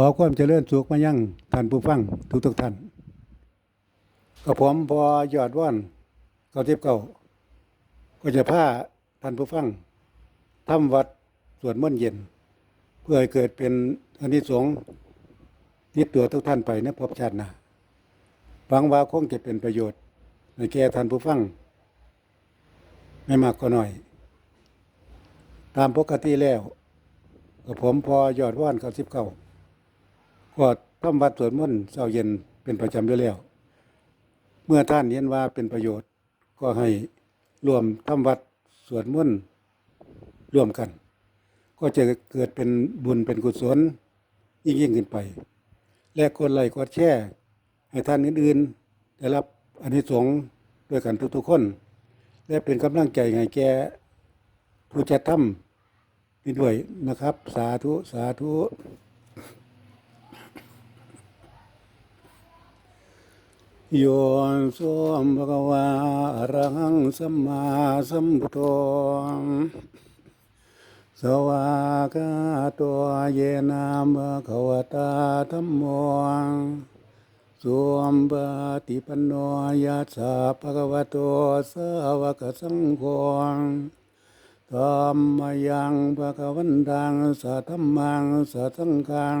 อความเจริญสุขมายั่งท่านผู้ฟังทุกทุกท่านกับผมพอยอดว่อนเก้าทิพย์เก้าก็จะพาท่านผู้ฟังทำวัดสวดมนต์เย็น เพื่อให้เกิดเป็นอานิสงส์ติดตัวทุกท่านไปในภพชาติหน้าหวังว่าคงจะเป็นประโยชน์ในแก่ท่านผู้ฟังไม่มากก็น้อย ตามปกติแล้วกับผมพอยอดว่อนเก้าทิพย์เก้า ก็ทำวัดสวดมนต์เช้าเย็นเป็นประจำอยู่แล้ว เมื่อท่านเห็นว่าเป็นประโยชน์ก็ให้รวมทำวัดสวดมนต์ร่วมกัน ก็จะเกิดเป็นบุญเป็นกุศลยิ่งยิ่งขึ้นไป และกดไลค์กดแชร์ให้ท่านอื่นๆได้รับอานิสงส์ด้วยกันทุกๆคน และเป็นกำลังใจให้แกผู้จัดทำนี่ด้วยนะครับ สาธุ สาธุ โยนสวมภะควาอรหังสัมมาสัมพุทโธสวากาตัวเยนามะคะวตาธัมโมสวมปฏิปันโนยัสสะภะควะโตสาวกสังโฆธัมมยังภะควันตังสัทธมังสัทธังฆัง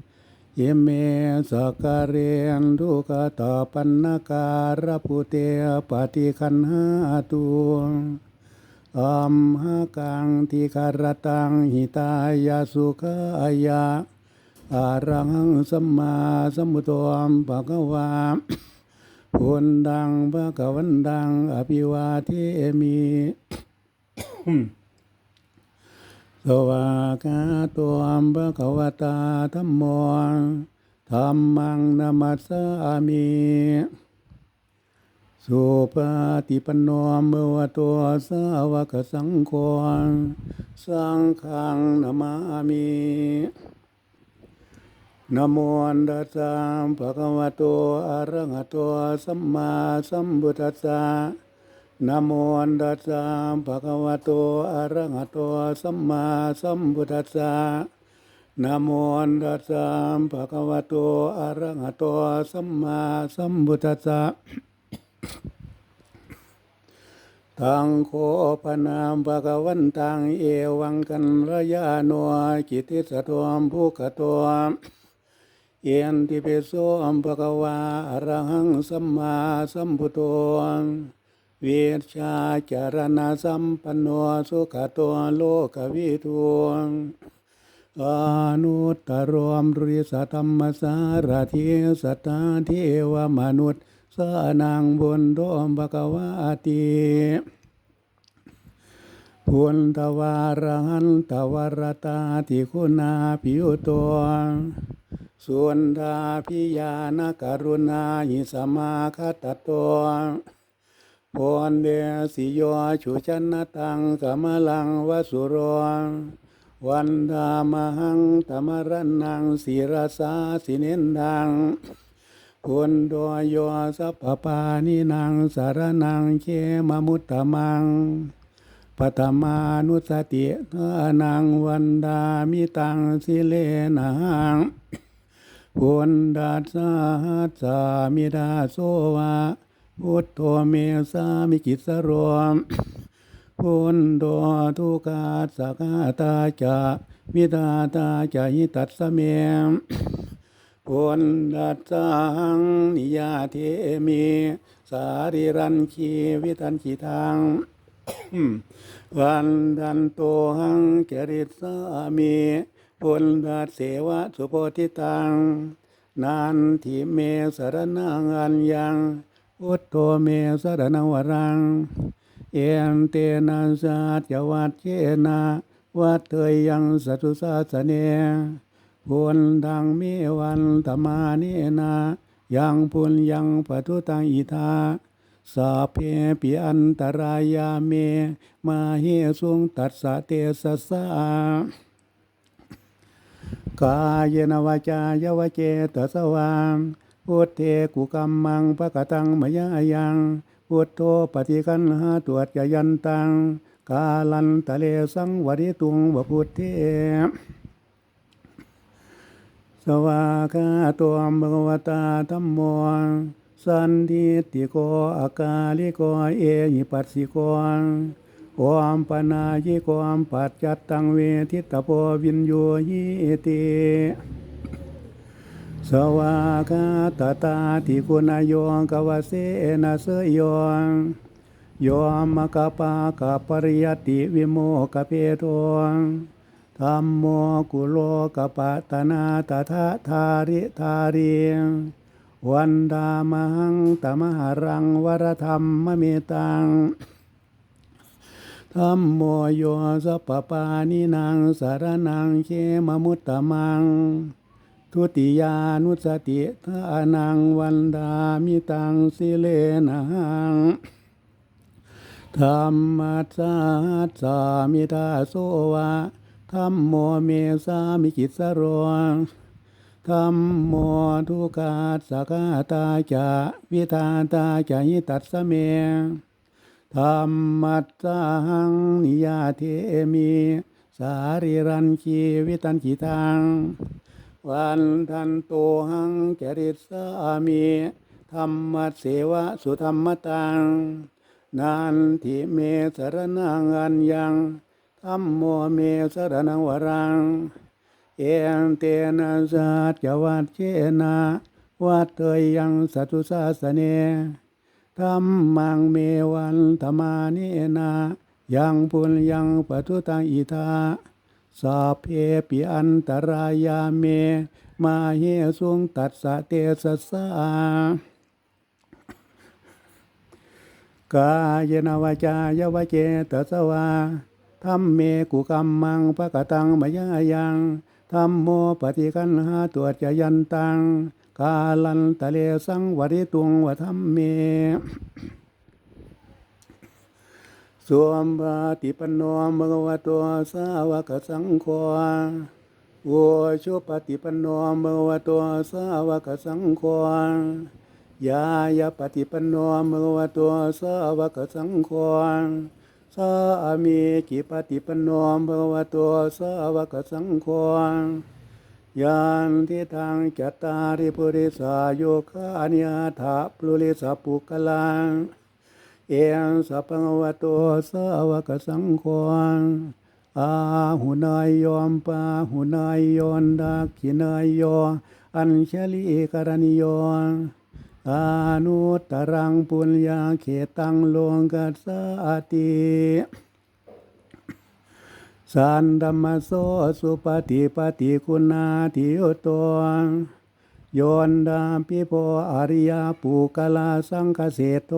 จิเมสการเรนทุกตาปันนาการพุเตปฏิคันหาตุอัมหากังทิคารตังหิตายาสุขายาอารังสัมมาสัมพุทโธภะคะวาพุนดังภะคะวันดังอภิวาเทมิ สวากาตัวมภะคะวตาธัมโมธัมมังนามัสสามิสุปฏิปันโนเมวตัวสาวกสังโฆสังฆังนามามินโมตัสสะภะคะวะโตอะระหะโตสัมมาสัมพุทธัสสะ นะโมตัสสะภะคะวะโตอะระหะโตสัมมาสัมพุทธัสสะนะโมตัสสะภะคะวะโตอะระหะโตสัมมาสัมพุทธัสสะตังโคปนามภะคะวันตังเอวังกันระยะโนกิติสะทวมภูกะตวมเอียนติเปโสอัมภะคะวาอะระหังสัมมาสัมพุทโธ เวชชาจารณะสัมปันโนสุขตัวโลกวิทูอนุตตรวมริสธรรมสารทิสัตาเทวมนุษย์สนางบุญโดมภะควาติพุนตวารหันตวรตาติคุณาผิวตัวส่วนดาพิยานกรุณาหิสมาคตตัว พรเดสิโยชุชนตังกมลังวสุรวันดามหังตมรนังศิรสาสิเนนดังคุณโดยโยสัพปานินางสารนังเขมมุตตมังปัตมานุสติทานังวันดามิตังสิเลนังพุนดาสาหัสามิดาโสวะ พุทโธเมสามิกิสรวมพุนโดทุกาสกาตาจะมิตาตาจะหิตัสสเมพุนดัสสังนิยาเทมิสาริรันคีวิตันขีทังวันดันโตหังเจริตสามีพุนดัสเสวะสุโพธิตังนันทิเมสรนังอัญญัง อุตโตเมสรนังวรัง เอ็นเตนะสัจวัตเจนะวัดเตยยังสัตุสาสเนพุนดังมีวันตมานินายังพุนยังปทุตังอิทาสัพเพปิอันตรายาเม มาเฮสุงตัสสะเตสสะกายนวาจายวเจตสวาม พุทเทกุกัมมังปะกะตังมยายังพุทโธปฏิกันหาตรวจยยันตังกาลันตะเลสังวริตุงวพุทเทสวากาตัวมภวตาธัมโมสันทิติโกอากาลิโกเอหิปัสสิโกโอมปนายิโกมปัจจัตตังเวทิตโพวินโยยิเต สวากาตตาติคุณายโยกวเสนะเสยโยโยมกปากปริยติวิโมกเพโทธรรมโมกุโลกปะตนาตถาธาริธาริวันดามังตมหารังวรธรรมมเมตังธรรมโมโยสัพพปานินางสารนังเขมมุตตมัง ทุติยานุสติทานังวันดามิตังสิเลนังธรรมัสสาสามิทาโสวะธรรมโมเมสามิกิสโรธรรมโมทุกาสกาตาจะวิธาตาจะหิตัสสเมธรรมัสสังนิยาเทมิสาริรันชีวิตันจิตัง วันทันโตหังจริตสามีธรรมเสวะสุธรรมตังนันทิเมสรนังอันยังธรรมโมเมสรนังวรัง เอเตนะสัจวัตเจนะวัดเตยยังสัตุสาสเนธรรมังเมวันธรรมานินายังปุญยังปทุตังอิทา สัพเพปิอันตรายาเม มาเฮสุงตัสสะเตสสสะกายนาวจายวเจตสวาธรรมเมกุกัมมังปะกตังมยายังธรรมโมปฏิกันหาตรวจจยันตัง กาลันตะเลสังวริตุงวธรรมเม สวมบาติปนโนมะวะตัวสาวกสังโฆโวชุปฏิปนโนมะวะตัวสาวกสังโฆยายาปฏิปนโนมะวะตัวสาวกสังโฆสามีกิปฏิปนโนมะวะตัวสาวกสังโฆยันทิทางจัตตาริปุริสาโยคะอัญญาถาปลุลิสปุกลัง เอสัพพังวะโตสาวกสังโฆอาหุนายโยมปาหุนายโยนดาขินายยออัญชลีกรณิยอานุตรังปุญญาเขตังโลงกัสสาติสันธรรมโสสุปฏิปฏิคุณาทิโยตโยนดาปิโพอริยปุกลาสังคเสโต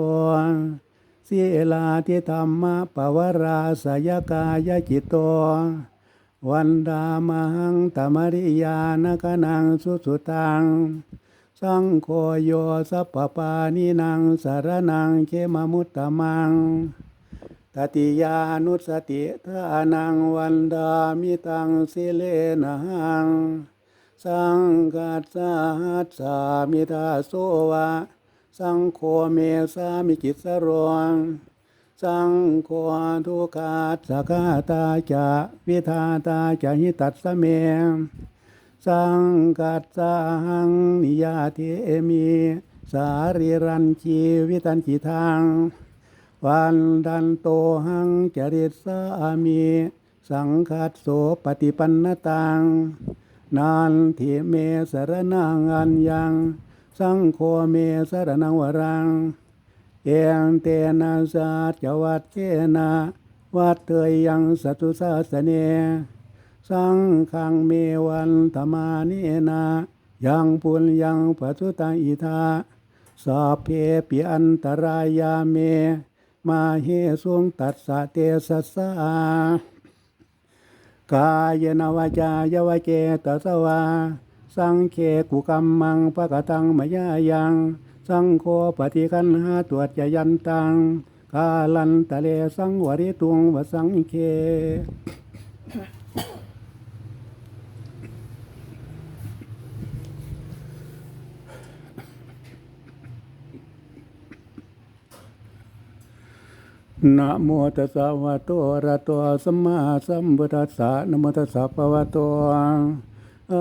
สีลาทิธรรมะปวราสยกายจิตโตวันดามังตมริยานกนังสุสุตัง สังโฆโยสัพพปานินังสารนังเขมมุตตมังตติยานุสติทานังวันดามิตังสิเลนัง สังกัสสาหัสสามิทาโสวะ สังโฆเมสามิกิสรวงสังโฆทุกขาสกาตาจะวิธาตาจะหิตัสเม สังกัสสังนิยาเทมิสาริรันชีวิตันจิทังวันดันโตหังจริตสามี สังคัสโสปฏิปันนตังนันทิเมสรนังอันยัง สังโฆเมสรนังวรังเองเตนะสัจวัตเจนะวัดเตยยังสัตุสาสเน สังขังเมวันธรรมานินายังปุญยังปัจจุตังอิทาสัพเพปิอันตรายาเม มาเฮสุงตัสสะเตสัสสะกายนวจายวเจตสวา สังเคกุกัมมังปะกะตังมยายัง สังโฆปฏิคันหาตรวจยันตังกาลันตะเลสังวริตุงวสังเคนะโมตัสสะวะโตอะระโตสัมมาสัมพุทธัสสะนะโมตัสสะภะวะโต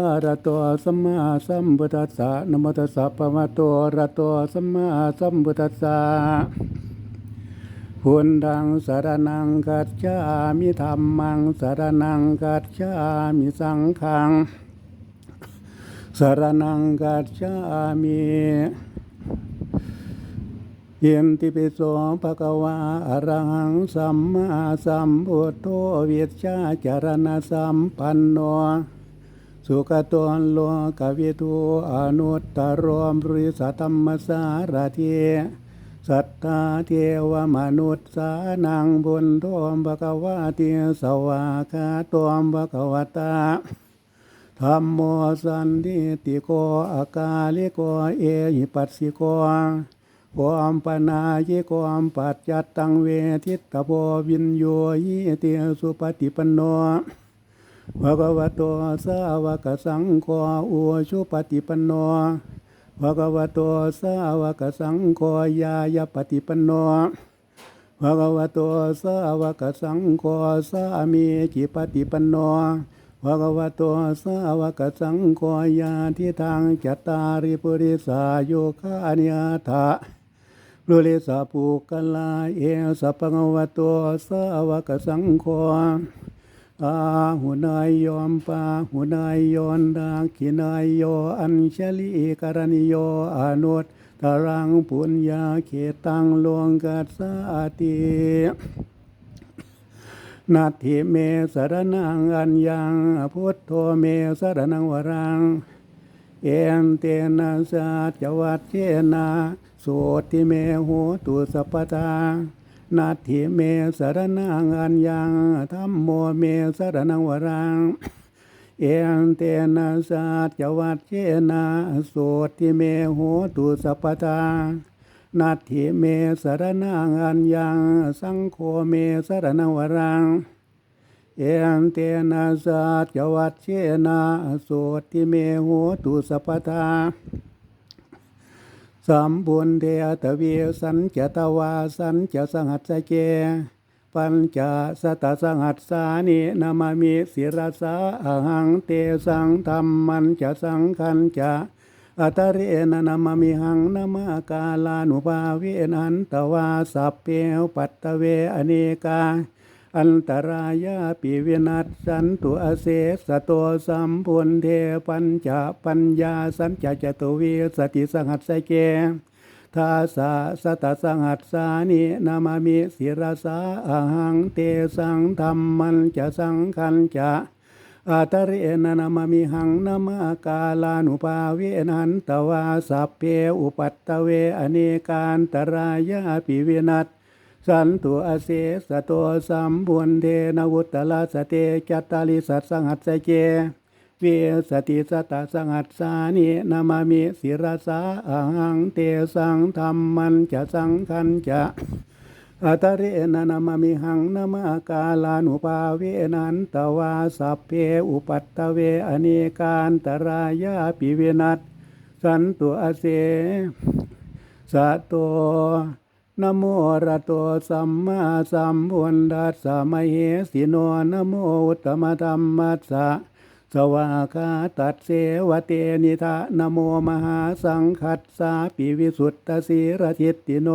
อะระโตสัมมาสัมพุทธัสสะนะโมตัสสะภะวะโตอะระโตสัมมาสัมพุทธัสสะพุทธังสารนังกัจฉามิธัมมังสารนังกัจฉามิสังฆังสารนังกัจฉามิเยนติปิโสภะคะวาอะระหังสัมมาสัมพุทโธวิชชาจารณะสัมปันโน สุขตนโลกวิทูอนุตตรมบริสัทธรรมสารเทสัทธาเทวมนุษย์สานังบุญโทมภะคะวาติสวากาตอมภะคะวตาธรรมโมสันติติโกอากาลิโกเอหิปัสสิโกความปนายิความปัจจัตตังเวทิตโพวินโยยิเตสุปฏิปันโน ภะคะวะโตสาวกสังโฆอุชุปฏิปันโนภะคะวะโตสาวกสังโฆยายปฏิปันโนภะคะวะโตสาวกสังโฆสามีจิปฏิปันโนภะคะวะโตสาวกสังโฆญาทิทางจัตตาริปุริสาโยคานิยถาปุริสาปุกลาเอสัพพะวะโตสาวกสังโฆ อาหุนายยอมปาหุนายยอนดาขินายโยอัญชลิกรณิโยอนุตตรังปุญญาเขตังลวงกัสสาตินาทิเมสรนังอัญญังพุทโธเมสรนังวรัง เอ็นเตนะสัจวัตเจนะโสติเมโหตุสัพพตา นาทิเมสรนังอัญญังธัมโมเมสรนังวรังเอนเตนะสัจวัตเจนะโสติเมโหตุสัพตานาทิเมสรนังอัญญังสังโฆเมสรนังวรังเอนเตนะสัจวัตเชนะโสติเมโหตุสัพพทา สัมบุญเทตเวสัญจตวาสัญจสหัสเกปัญจสตสหัสสานินามามิศิรสาอหังเตสังธรรมันจะสังคันจะอัตเรนนามามิหังนามากาลานุภาเวนันตวาสัพเพวปัตตเวอเนกา อันตรายาปิวินัสสันตุอเสสโตสัมพุนเทปัญจปัญญาสัญจจตุวิสติสหัสสเกทาสาสตสหัสสานินามามิศิรสาอหังเตสังธรรมันจะสังคันจะอาตเรนนามามิหังนามากาลานุภาเวนันตวาสัพเพอุปัตตเวอเนกาอันตรายาปิเวนัส สันตุอาเสสโตสัมบุญเทนวุตตลาสเตจัตตาลิสัตสังหัสสเจเวสติสตาสังหัสสานินามามิศิรสาอหังเตสังธรรมันจะสังคันจะอัตเรนะนามามิหังนามากาลานุภาเวนันตวาสัพเพอุปัตตเวอเนกาันตรายาปิเวนัสสันตุอาเสสะโต นโมระโตสัมมาสัมพุทธัสสะมะเหสิโนนโมอุตตมธรรมัสสะสวากาตัดเสวะเตนิทะนโมมหาสังคัสสาปิวิสุทธสีรทิตติโน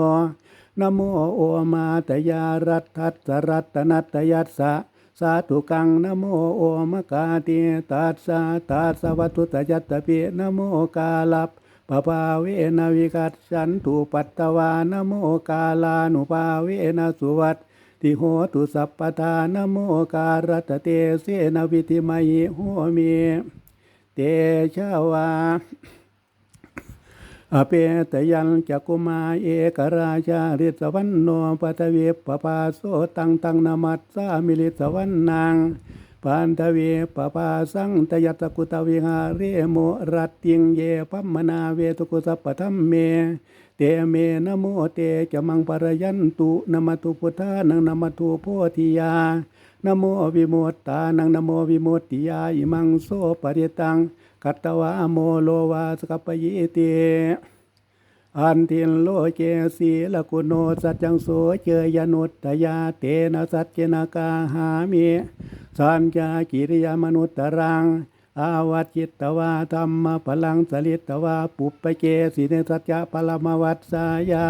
นโมโอมาตยารัตทัสรัตนัตยัสสะสาธุกังนโมโอมกาติตัสสะตัสสวัตุตยัตตปินโมกาลับ ปภาเวนะวิกัสสันตุปัตตวานโมกาลานุภาเวนะสุวัตติโหตุสัพปทานโมการตเตเสนวิติมหิโหมิเตชาวาอเปตยันจักกุมาเอกราชาฤทธวันโนปัตเวปปาโสตังตังนามัสสามิลิสวันนาง ปันทเวปปาสังตยัตกุตวิหาเรโมรัตติงเยปัมมนาเวทุกุสัพปะทัมเม เตเมนะโมเตจะมังปรยันตุนมตุพุทธานังนมตุโพธิยานะโมวิโมตตานังนะโมวิโมติยาอิมังโสปริตังกัตตวะโมโลวาสกัปปยิเต อันทินโลเกสีละกุโนสัจจังโสเจยนุตตยาเตนะสัจเจนากาหามิสัญญากิริยามนุตตรัง อาวัจจิตตวาธรรมพลังสลิตตวาปุปปเกสิเนสัจจะปรมวัตสายะ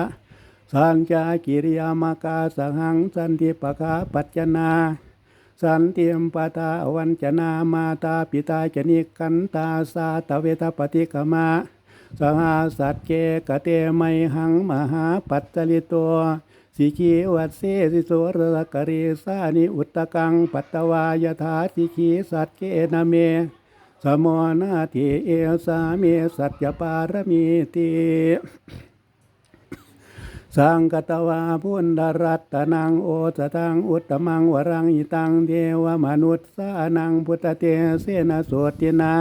สัญญากิริยามากาสหังสันติปกาปัจจนาสันติมปตาวันจนามาตาปิตาจนิกันตาสาตเวทปฏิกมา สหาสัตเกกะเตไมหังมหาปัตตลิโตสิกีวัดเสสิโสรสกเรสานิอุตตกังปัตตวายถาสิกีสัตเกนเม สมอนาทิเอสาเมสัจจปารมีติสังกตวาพุนดรัตตนังโอสตังอุตมังวรังอิตังเทวมนุษย์สานังพุทธเตเสนาโสตินา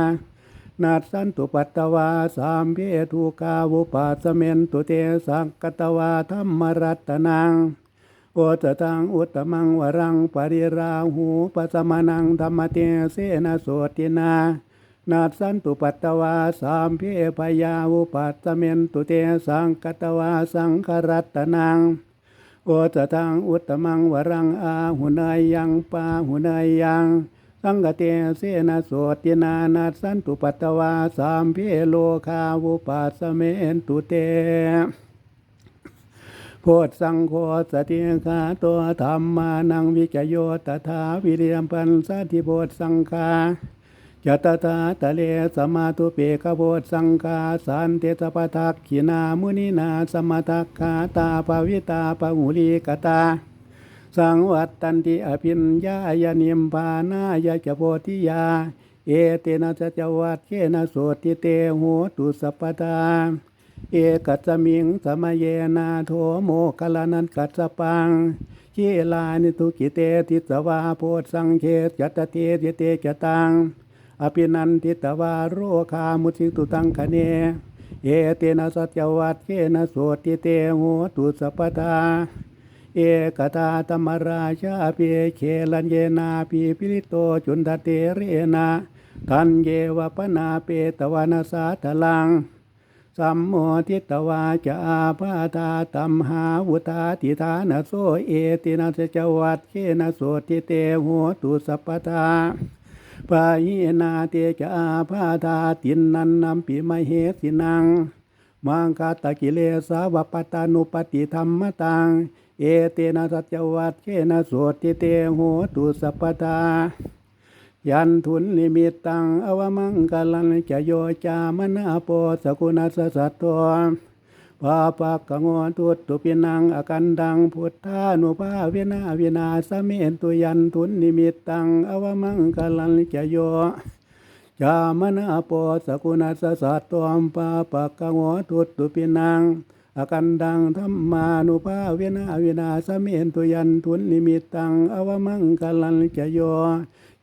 นาสันตุปัตตวาสามเพทุกาวุปาสเมนตุเตสังกตวาธรรมรัตนังโอตตังอุตมังวรังปริราหูปสมานังธรรมเตเสนาโสตินา นาสันตุปัตตวาสามเพพยาวุปัสสเมนตุเตสังกตวาสังครัตนังโอตตังอุตตมังวรังอาหุนายยังปาหุนายยัง สังกเตเสนาโสตินานาสันตุปัตวาสามเพโลคาวุปัสเมนตุเตโพธสังโฆสติขาตัวธรรมานังวิจโยตถาวิริยมปันสาธิโพธสังฆาจตตาตะเลสมาตุเปกโพธสังฆาสันเตสปทักขินามุนินาสมทักขาตาปวิตาปหุลีกตา สังวัตตันติอภินญายานิมปานายาจโพธิยา เอเตนะสัจวัตเกนะโสติเตโหตุสัพพตาเอกัจมิงสมเยนาโทโมกลานันกัจปังชีลานิทุกิเตทิสวาโพสังเคจัตเตยเตจตังอภินันทิตวาโรคามุสิตุตังคเน เอเตนะสัจวัตเกนะโสติเตโหตุสัพพตา เอกตาธรรมราชาเปีเคลันเยนาปีปิริโตจุนทเตเรนาทันเยวปนาเปตวานาสาทลัง สัมโมทิตวาจาพาตาตัมหาวุตาติธานโสเอตินาสจวัตเคนโสติเตโหตุสัพพตาปายนาเตจาพาตาตินนันนัมปิมเหสินัง มังคาตะกิเลสาวปตานุปติธรรมตัง เอเตนะสัจวัตเคนะโสติเตโหตุสัพตายันทุนนิมิตตังอวมังกลันจะโยจามนาโปสกุณสสัตโตปาปักกงอนตุตุปินังอกันดังพุทธานุภาเวนาเวนาสเมนตุยันทุนนิมิตตังอวมังกลันจะโยจามนาโปสกุณสสัตตวปาปักกงอตุตุปินัง อากันดังธรรมานุภาเวนาเวนาสเมนตุยันทุนนิมิตังอวมังกลันจะโย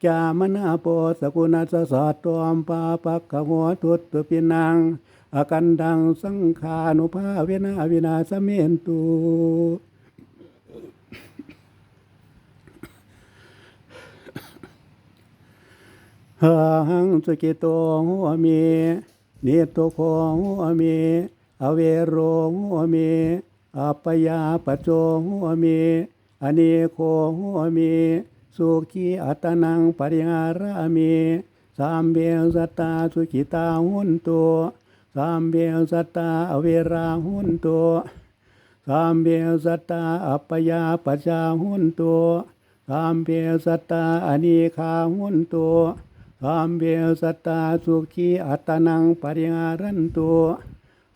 จามนาโปสกุณสสัตตวมปาปักกงอตุตุปินังอากันดังสังขานุภาเวนาเวนาสเมนตุหังสุกิโตหัวเมนิโตโคหัวเม อเวโรหัวเมอัปยาปโจหัวเมอเนโคหัวเมสุขีอัตนังปริหาราเมสามเบลสตตาสุขิตาหุนตัวสามเบลสตตาอเวราหุนตัวสามเบลสตตาอัปยาปจาหุนตัวสามเบลสตตาอเนคาหุนตัวสามเบลสัตตาสุขีอัตนังปริหารันตุ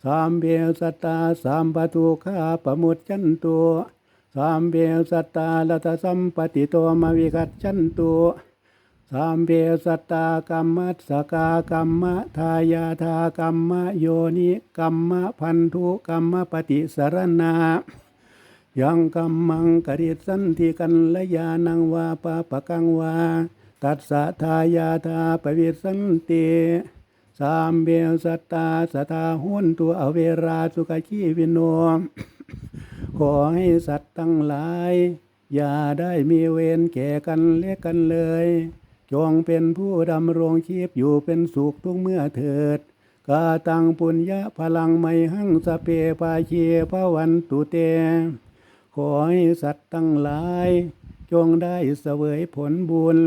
สามเบลสัตตาสามปตุขาปมุจจันตุสามเบลสัตตาลัตสัมปติโตมวิกัจจันตุสามเบลสัตตากรรมัสกากรรมทายาทากรรมโยนิกรรมพันธุกรรมปฏิสรณายังกัมมังกริสันติกันละยานังวาปาปะกังวา ตัสสะทายาทาปวิสันติ สามเบลสัตตาสตาหุนตัวอเวราสุขชีวิโนขอให้สัตว์ทั้งหลาย อย่าได้มีเวรแก่กันเล็กกันเลย จงเป็นผู้ดำรงชีพอยู่เป็นสุขทุกเมื่อเถิดกาตังปุญญะพลังไมหังสเปปาเชพระวันตุเต ขอให้สัตว์ทั้งหลาย จงได้เสวยผลบุญ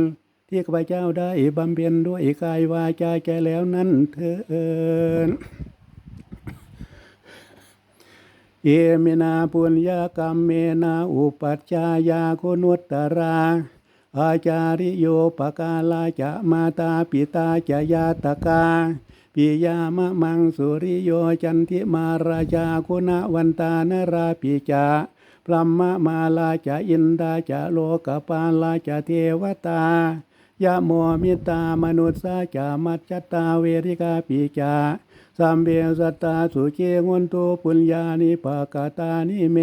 ที่ข้าพเจ้าได้บำเพ็ญด้วยกายวาจาใจแล้วนั้นเถิดเอเมนาปุญญากรรมเมนาอุปัชฌายาโคนุตตราอาจาริโยปกาลาจะมาตาปิตาจะยาตกาปิยามะมังสุริโยจันทิมาราชาคุณวันตานราปิจาพรหมมาลาจะอินดาจะโลกปาลาจะเทวตา ยะโมมิตามนุษสาจะมัจจตาเวริกาปิจาสัมเบสัตตาสุเจงวนตุปุญญานิปากตานิเม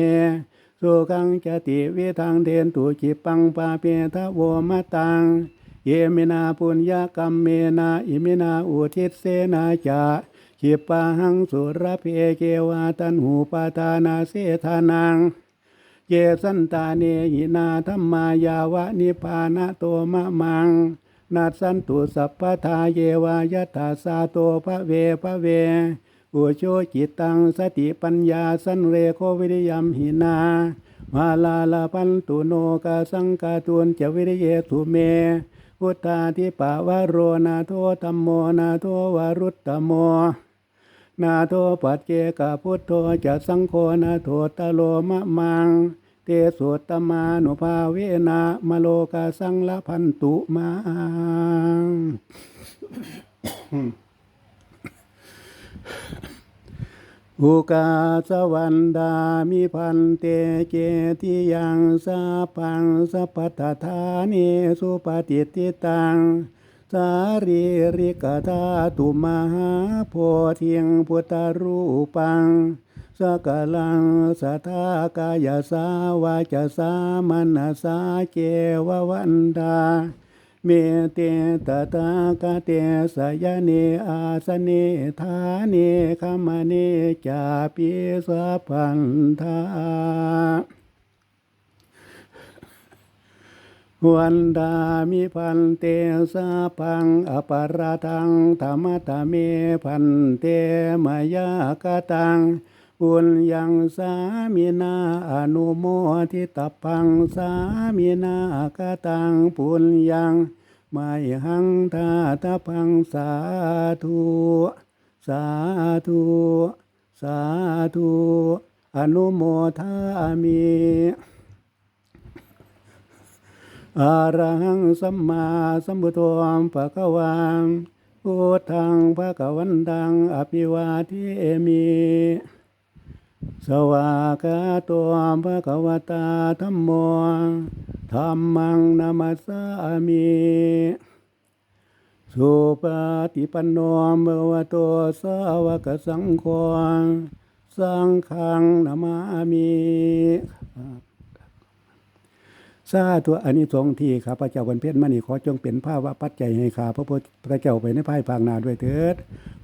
สุขังจติวิทังเทนตุจิปังปาเปทะโวมะตัง เยมินาปุญญากรรมเมนาอิมินาอุทิศเสนาจะจิปะหังสุรเพเกวาตันหูปาทานาเสธานัง เยสันตาเนหินาธรรมายาวะนิพานะโตมะมัง นาสันตุสัพพทาเยวายตาสาโตภะเวภะเวอุโชจิตตังสติปัญญาสันเรโควิริยมหินามาลาลาปันตุโนกาสังกาตุนจะวิริเยตุเม พุทธาทิปาวโรนาโทตัมโมนาโทวารุตตโม นาโทปัจเจกพุทโธจะสังโฆนาโทตโลมะมัง เตสุตตมานุภาเวนะมโลกาสังละพันตุมังอุกาสวันดามิพันเตเจติยังสาพังสัพพทธานิสุปฏิติตัง สารีริกธาตุมหาโพธิงพุทธรูปังสกลังสัทากายสาวาจสามนสาเจววันดาเมเตตตากเตสยเนอาสเนธาเนคมเนจาปิสพันธา วันดามิพันเตสาพังอปาราทังธรรมตเมพันเตมายากตังปุญญังสามินาอนุโมทิตพังสามินากตังปุญญังไม่หังทาตพังสาธุสาธุสาธุอนุโมทามิ อารังสัมมาสัมพุทโธปะคะวังพุทธังภะคะวันตังอภิวาทิเอมิสวากาโตัวภะคะวตาธัมโมธัมมังนามัสสามิสุปฏิปันโนเมวะโตสาวกสังโฆสังฆังนามามิ สาธุอันนี้สงที่ข้าพระเจ้าวันเพ็ญมานี่ขอจงเป็นภาวะปัจจัยให้ข้าพระพุทธเจ้าไปในภายภาคหน้าด้วยเถิด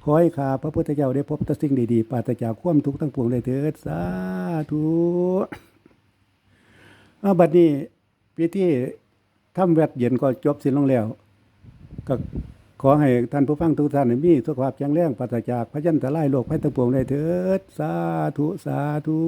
ขอให้ข้าพระพุทธเจ้าได้พบแต่สิ่งดีๆปราศจากความทุกข์ทั้งปวงเลยเถิด สาธุอาบัดนี้พิธีทำแวดเย็นก็จบสิ้นลงแล้วก็ขอให้ท่านผู้ฟังทุกท่านมีสุขภาพแข็งแรงปราศจากพยันตรายโรคภัยทั้งปวงเลยเถิด สาธุ สาธุ